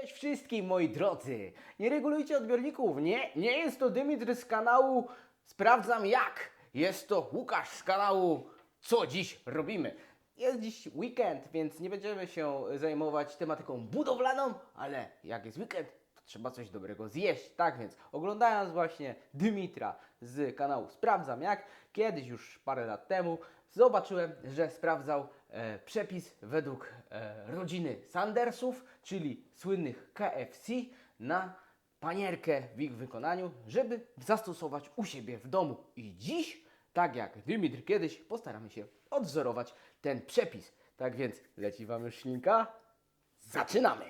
Cześć wszystkim moi drodzy! Nie regulujcie odbiorników, nie, nie jest to Dymitr z kanału Sprawdzam jak. Jest to Łukasz z kanału Co dziś robimy. Jest dziś weekend, więc nie będziemy się zajmować tematyką budowlaną, ale jak jest weekend, to trzeba coś dobrego zjeść. Tak więc oglądając właśnie Dymitra z kanału Sprawdzam jak, kiedyś już parę lat temu, zobaczyłem, że sprawdzał e, przepis według e, rodziny Sandersów, czyli słynnych KFC, na panierkę w ich wykonaniu, żeby zastosować u siebie w domu. I dziś, tak jak Dymitr kiedyś, postaramy się odwzorować ten przepis. Tak więc leci Wam już ślinka? Zaczynamy!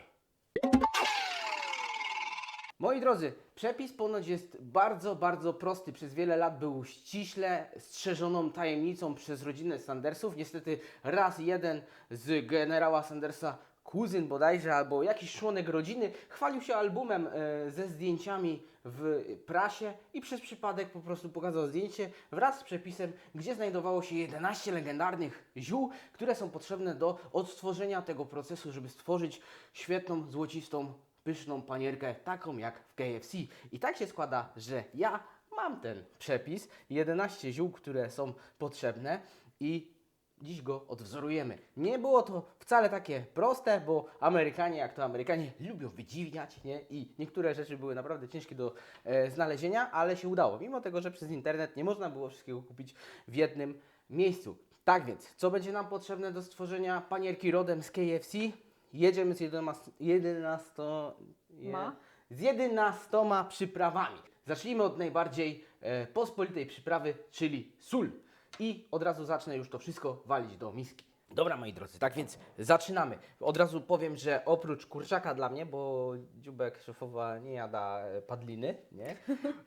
Moi drodzy, przepis ponoć jest bardzo, bardzo prosty. Przez wiele lat był ściśle strzeżoną tajemnicą przez rodzinę Sandersów. Niestety raz jeden z generała Sandersa, kuzyn bodajże, albo jakiś członek rodziny, chwalił się albumem e, ze zdjęciami w prasie i przez przypadek po prostu pokazał zdjęcie wraz z przepisem, gdzie znajdowało się 11 legendarnych ziół, które są potrzebne do odtworzenia tego procesu, żeby stworzyć świetną, złocistą pyszną panierkę, taką jak w KFC. I tak się składa, że ja mam ten przepis, 11 ziół, które są potrzebne i dziś go odwzorujemy. Nie było to wcale takie proste, bo Amerykanie, jak to Amerykanie, lubią wydziwiać, nie? I niektóre rzeczy były naprawdę ciężkie do e, znalezienia, ale się udało. Mimo tego, że przez internet nie można było wszystkiego kupić w jednym miejscu. Tak więc, co będzie nam potrzebne do stworzenia panierki rodem z KFC? Jedziemy z 11, 11, je- Ma? z 11 przyprawami. Zacznijmy od najbardziej e, pospolitej przyprawy, czyli sól. I od razu zacznę już to wszystko walić do miski. Dobra, moi drodzy, tak więc zaczynamy. Od razu powiem, że oprócz kurczaka dla mnie, bo dziubek szefowa nie jada e, padliny, nie?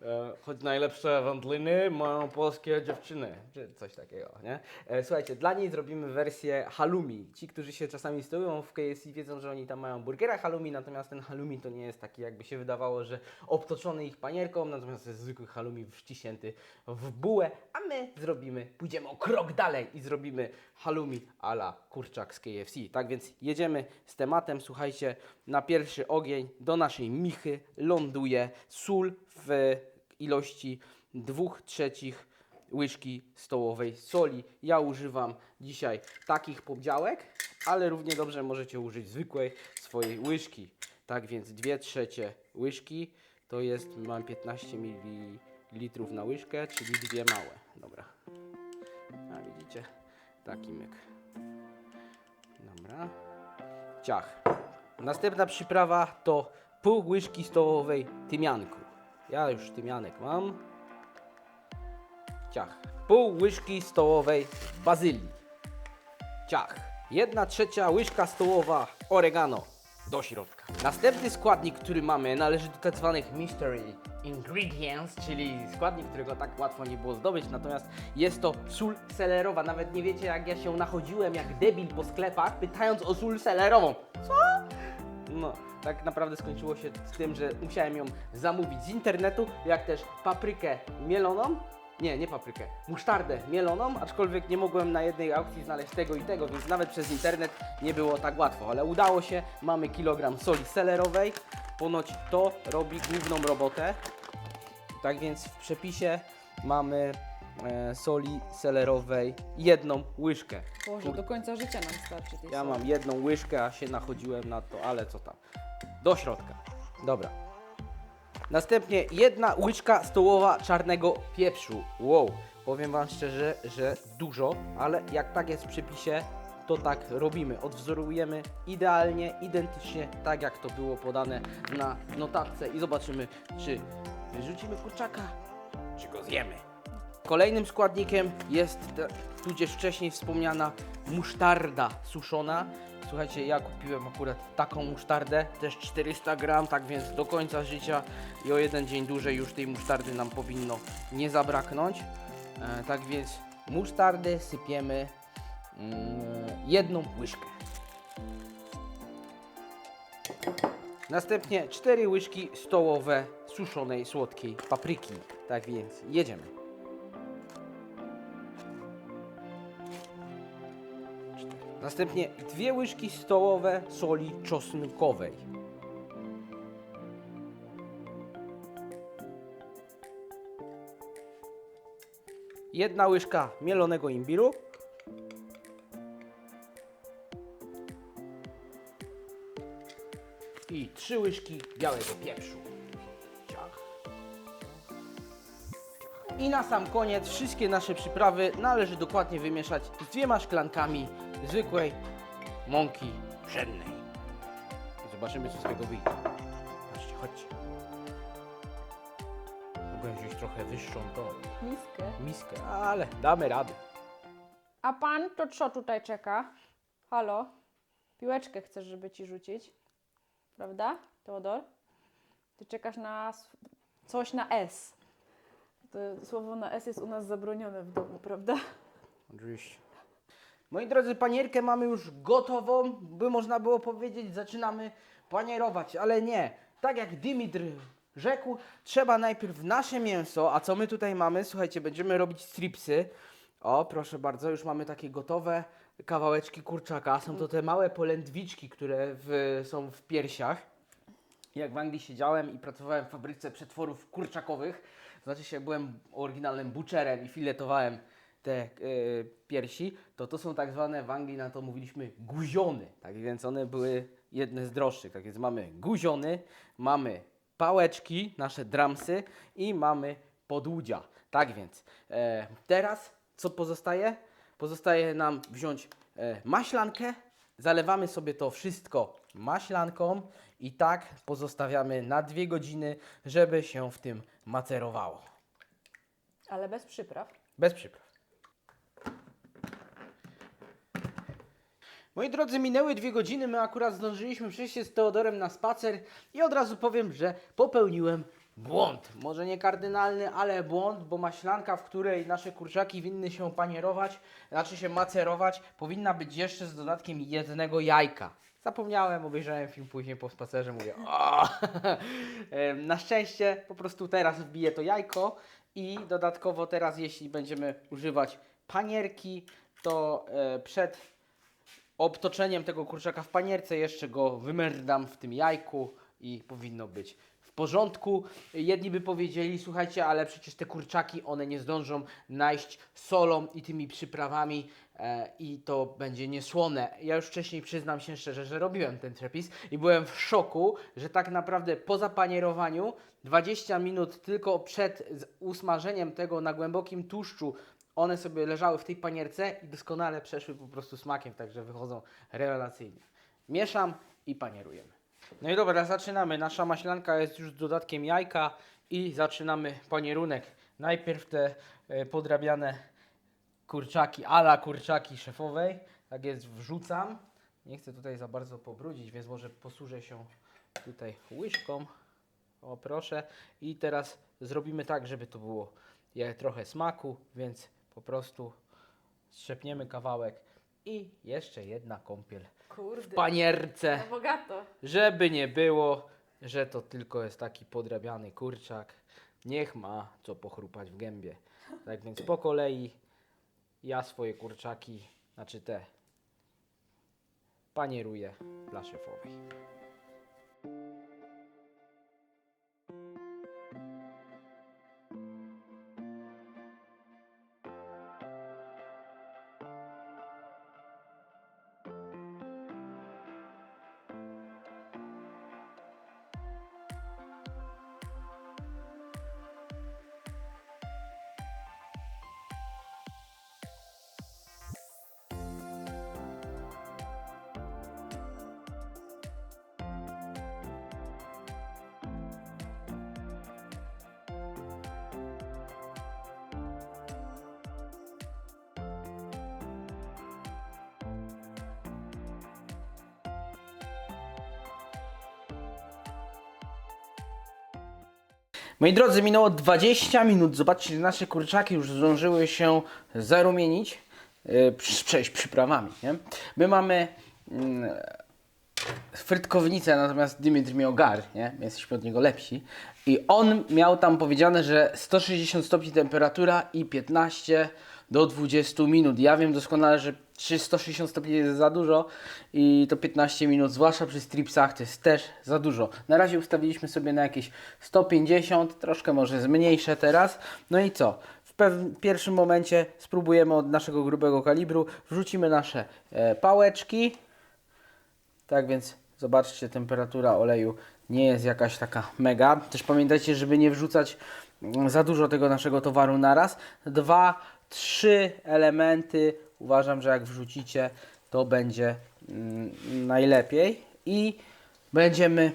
E, choć najlepsze wędliny mają polskie dziewczyny, czy coś takiego, nie? E, słuchajcie, dla niej zrobimy wersję halloumi. Ci, którzy się czasami stoją w KFC wiedzą, że oni tam mają burgera halloumi, natomiast ten halloumi to nie jest taki, jakby się wydawało, że obtoczony ich panierką, natomiast to jest zwykły halloumi wciśnięty w bułę, a my zrobimy, pójdziemy o krok dalej i zrobimy halloumi a la kurczak z KFC. Tak więc jedziemy z tematem, słuchajcie, na pierwszy ogień do naszej michy ląduje sól w ilości 2 trzecich łyżki stołowej soli. Ja używam dzisiaj takich podziałek, ale równie dobrze możecie użyć zwykłej swojej łyżki. Tak więc 2 trzecie łyżki to jest, mam 15 ml na łyżkę, czyli dwie małe. Dobra. A widzicie? Taki myk. Dobra. Ciach. Następna przyprawa to pół łyżki stołowej tymianku. Ja już tymianek mam. Ciach. Pół łyżki stołowej bazylii. Ciach. Jedna trzecia łyżka stołowa oregano do środka. Następny składnik, który mamy, należy do tak zwanych mystery ingredients, czyli składnik, którego tak łatwo nie było zdobyć, natomiast jest to sól selerowa. Nawet nie wiecie, jak ja się nachodziłem jak debil po sklepach, pytając o sól selerową. Co? No, tak naprawdę skończyło się z tym, że musiałem ją zamówić z internetu, jak też paprykę mieloną. Nie, nie paprykę, musztardę mieloną, aczkolwiek nie mogłem na jednej aukcji znaleźć tego i tego, więc nawet przez internet nie było tak łatwo, ale udało się. Mamy kilogram soli selerowej. Ponoć to robi główną robotę. Tak więc w przepisie mamy e, soli selerowej jedną łyżkę. Boże, do końca życia nam starczy tej Ja soli. mam jedną łyżkę, a się nachodziłem na to, ale co tam. Do środka. Dobra. Następnie jedna łyżka stołowa czarnego pieprzu. Wow, powiem Wam szczerze, że dużo, ale jak tak jest w przepisie, to tak robimy. Odwzorujemy idealnie, identycznie tak jak to było podane na notatce i zobaczymy, czy wyrzucimy kurczaka, czy go zjemy. Kolejnym składnikiem jest tudzież wcześniej wspomniana musztarda suszona. Słuchajcie, ja kupiłem akurat taką musztardę, też 400 gram, tak więc do końca życia i o jeden dzień dłużej już tej musztardy nam powinno nie zabraknąć. E, tak więc musztardę sypiemy mm, jedną łyżkę. Następnie 4 łyżki stołowe suszonej słodkiej papryki. Tak więc jedziemy. Następnie dwie łyżki stołowe soli czosnkowej. Jedna łyżka mielonego imbiru. I trzy łyżki białego pieprzu. I na sam koniec wszystkie nasze przyprawy należy dokładnie wymieszać z dwiema szklankami zwykłej mąki pszennej. Zobaczymy, co z tego wyjdzie. Chodźcie, chodźcie. Mogłem wziąć trochę wyższą tą Miskę. miskę, ale damy radę. A pan to co tutaj czeka? Halo? Piłeczkę chcesz, żeby ci rzucić? Prawda, Teodor? Ty czekasz na coś na S. To słowo na S jest u nas zabronione w domu, prawda? Oczywiście. Moi drodzy, panierkę mamy już gotową, by można było powiedzieć, zaczynamy panierować, ale nie. Tak jak Dymitr rzekł, trzeba najpierw nasze mięso, a co my tutaj mamy? Słuchajcie, będziemy robić stripsy. O, proszę bardzo, już mamy takie gotowe kawałeczki kurczaka. Są to te małe polędwiczki, które w, są w piersiach. Jak w Anglii siedziałem i pracowałem w fabryce przetworów kurczakowych, znaczy się byłem oryginalnym butcherem i filetowałem te e, piersi, to to są tak zwane w Anglii na to mówiliśmy guziony. Tak więc one były jedne z droższych. Tak więc mamy guziony, mamy pałeczki, nasze dramsy i mamy podłudzia. Tak więc e, teraz co pozostaje? Pozostaje nam wziąć e, maślankę, zalewamy sobie to wszystko maślanką i tak pozostawiamy na dwie godziny, żeby się w tym macerowało. Ale bez przypraw. Bez przypraw. Moi drodzy, minęły dwie godziny, my akurat zdążyliśmy przejść się z Teodorem na spacer i od razu powiem, że popełniłem błąd. Może nie kardynalny, ale błąd, bo maślanka, w której nasze kurczaki winny się panierować, znaczy się macerować, powinna być jeszcze z dodatkiem jednego jajka. Zapomniałem, obejrzałem film później po spacerze, mówię o! Na szczęście po prostu teraz wbiję to jajko i dodatkowo teraz, jeśli będziemy używać panierki, to e, przed obtoczeniem tego kurczaka w panierce jeszcze go wymerdam w tym jajku i powinno być w porządku. Jedni by powiedzieli, słuchajcie, ale przecież te kurczaki, one nie zdążą najść solą i tymi przyprawami e, i to będzie niesłone. Ja już wcześniej przyznam się szczerze, że robiłem ten przepis i byłem w szoku, że tak naprawdę po zapanierowaniu 20 minut tylko przed usmażeniem tego na głębokim tłuszczu one sobie leżały w tej panierce i doskonale przeszły po prostu smakiem, także wychodzą rewelacyjnie. Mieszam i panierujemy. No i dobra, zaczynamy. Nasza maślanka jest już z dodatkiem jajka i zaczynamy panierunek. Najpierw te e, podrabiane kurczaki, ala kurczaki szefowej. Tak jest, wrzucam. Nie chcę tutaj za bardzo pobrudzić, więc może posłużę się tutaj łyżką. O proszę. I teraz zrobimy tak, żeby to było je trochę smaku, więc po prostu strzepniemy kawałek i jeszcze jedna kąpiel w Kurde. panierce, No bogato. żeby nie było, że to tylko jest taki podrabiany kurczak. Niech ma co pochrupać w gębie. Tak więc po kolei ja swoje kurczaki, znaczy te, panieruję dla szefowej. Moi drodzy, minęło 20 minut. Zobaczcie, nasze kurczaki już zdążyły się zarumienić, yy, przejść przyprawami. Nie? My mamy mm, frytkownicę, natomiast Dymitr miał gar, nie? My jesteśmy od niego lepsi. I on miał tam powiedziane, że 160 stopni temperatura i 15 do 20 minut. Ja wiem doskonale, że 360 stopni jest za dużo i to 15 minut, zwłaszcza przy stripsach, to jest też za dużo. Na razie ustawiliśmy sobie na jakieś 150, troszkę może zmniejszę teraz. No i co? W pierwszym momencie spróbujemy od naszego grubego kalibru. Wrzucimy nasze e, pałeczki. Tak więc zobaczcie, temperatura oleju nie jest jakaś taka mega. Też pamiętajcie, żeby nie wrzucać mm, za dużo tego naszego towaru naraz. Dwa, trzy elementy uważam, że jak wrzucicie, to będzie mm, najlepiej. I będziemy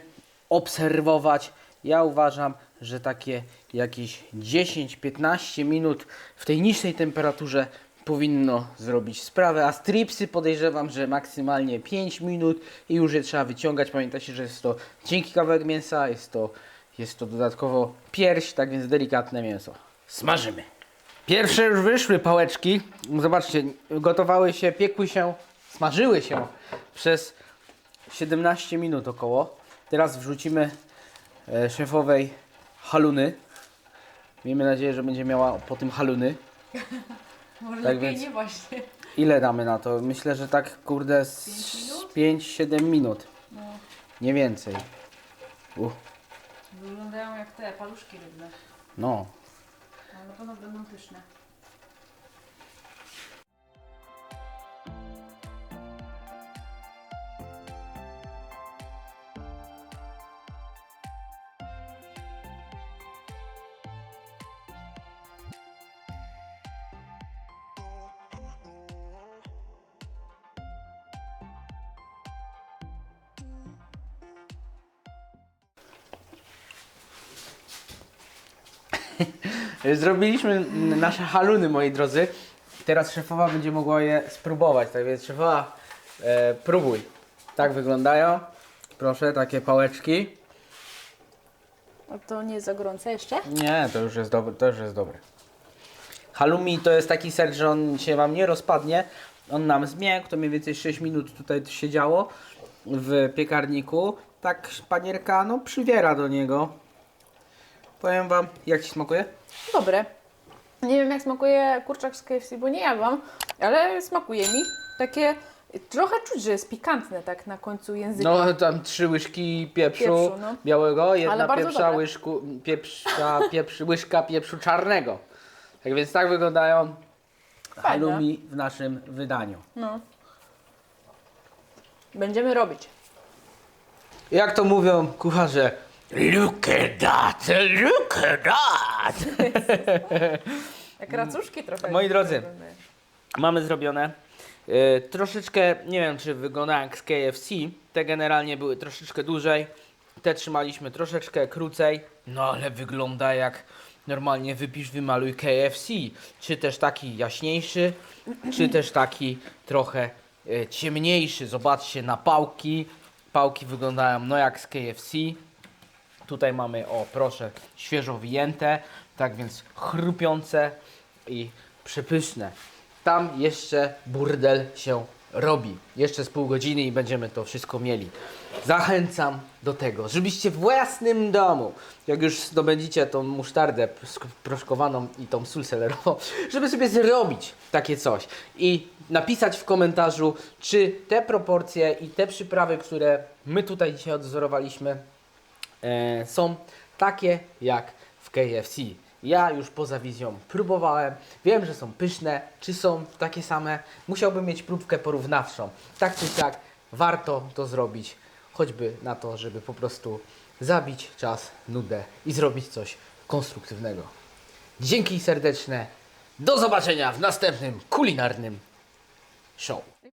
obserwować. Ja uważam, że takie jakieś 10-15 minut w tej niższej temperaturze powinno zrobić sprawę, a stripsy podejrzewam, że maksymalnie 5 minut i już je trzeba wyciągać. Pamiętajcie, że jest to cienki kawałek mięsa, jest to, jest to dodatkowo pierś, tak więc delikatne mięso. Smażymy. Pierwsze już wyszły pałeczki. Zobaczcie, gotowały się, piekły się, smażyły się przez 17 minut około. Teraz wrzucimy e, szefowej haluny. Miejmy nadzieję, że będzie miała po tym haluny. Może Tak lepiej więc- nie właśnie. Ile damy na to? Myślę, że tak kurde z Pięć minut? 5-7 minut. No, Nie więcej. Uh, wyglądają jak te paluszki rybne. no. Na pewno będą pyszne. Zrobiliśmy n- nasze haluny, moi drodzy. Teraz szefowa będzie mogła je spróbować. Tak więc szefowa, e, próbuj. Tak wyglądają. Proszę, takie pałeczki. A to nie jest za gorące jeszcze? Nie, to już jest dobre. To już jest dobre. Halloumi to jest taki ser, że on się Wam nie rozpadnie. On nam zmiękł, to mniej więcej 6 minut tutaj siedziało w piekarniku. Tak panierka, no przywiera do niego. Powiem Wam, jak Ci smakuje? Dobre. Nie wiem jak smakuje kurczak z KFC, bo nie jadłam, ale smakuje mi. Takie trochę czuć, że jest pikantne tak na końcu języka. No tam trzy łyżki pieprzu, Pieprzu, no. białego, jedna pieprza, łyżku, pieprza, pieprz, łyżka pieprzu czarnego. Tak więc tak wyglądają Fajne. halloumi w naszym wydaniu. No. Będziemy robić. Jak to mówią kucharze? Look at that, look at that. Jak racuszki trochę. Moi drodzy. wyglądają. Mamy zrobione. E, troszeczkę, nie wiem czy wyglądają jak z KFC. Te generalnie były troszeczkę dłużej. Te trzymaliśmy troszeczkę krócej. No ale wygląda jak normalnie wypisz, wymaluj KFC. Czy też taki jaśniejszy, czy też taki trochę e, ciemniejszy. Zobaczcie na pałki. Pałki wyglądają no jak z KFC. Tutaj mamy, o proszę, świeżo wyjęte, tak więc chrupiące i przepyszne. Tam jeszcze burdel się robi. Jeszcze z pół godziny i będziemy to wszystko mieli. Zachęcam do tego, żebyście w własnym domu, jak już zdobędziecie tą musztardę proszkowaną i tą sól selerową, żeby sobie zrobić takie coś i napisać w komentarzu, czy te proporcje i te przyprawy, które my tutaj dzisiaj odzorowaliśmy, są takie jak w KFC. Ja już poza wizją próbowałem, wiem, że są pyszne, czy są takie same. Musiałbym mieć próbkę porównawczą. Tak czy siak, warto to zrobić, choćby na to, żeby po prostu zabić czas, nudę i zrobić coś konstruktywnego. Dzięki serdeczne, do zobaczenia w następnym kulinarnym show.